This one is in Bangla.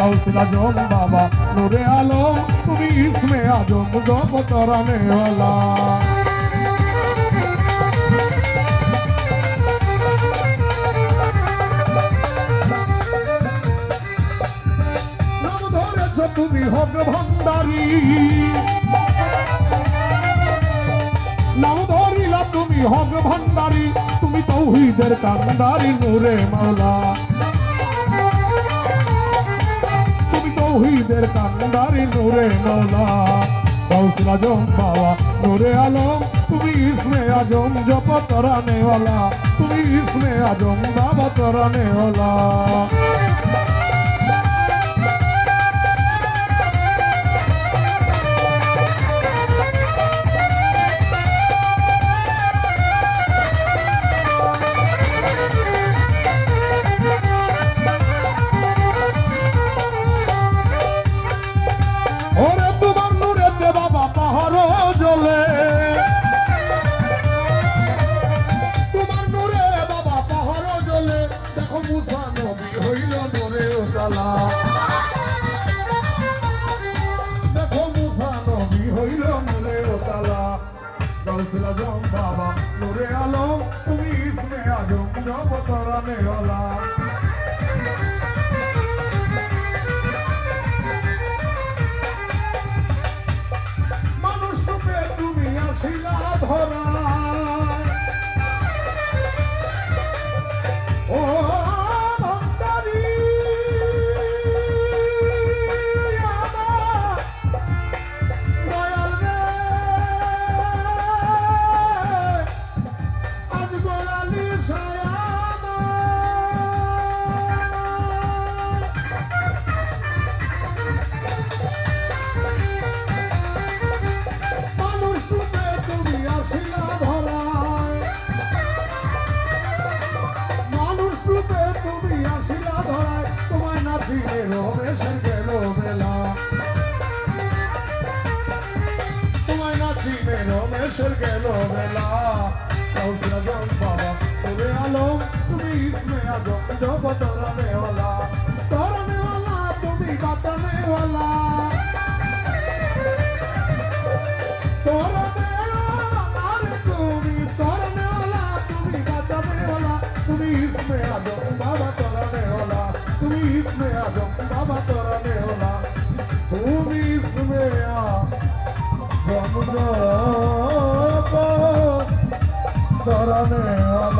গাউসুল আজম বাবা, নূরে আলম তুমি ইসমে আজম জগত রানেওয়ালা তুমি হক ভান্ডারী। নাম ধরিলা তুমি হক ভান্ডারী, তুমি তৌহিদের কান্ডারি নূরে মাওলা তৌহিদের কান্দারি নূরে মৌলা গাউসুল আজম বাবা নূরে আলম তুমি ইসমে আজম জপ তরানেওয়ালা তুমি ইসমে আজম বাবা তরানেওয়ালা নূরে উজালা গৌসুল বাবা, নূরে আলম, তুমি ইসমে আজম জবতরানে ওলা মানুষ রূপে তুমি আসিলা ধরা নাচিলে রমেশের গেল বেলা তোমায় নাচিলে রমেশের গেল বেলা আজম বাবা তোরে আলম তুমি ইসমে আজম জগত রানেওয়ালা তরনেওয়ালা তুমি বাতানেওয়ালা তরনেওয়ালা তুমি তরনেওয়ালা তুমি বাঁচানেওয়ালা তুমি ইসমে আজম 사람의 와마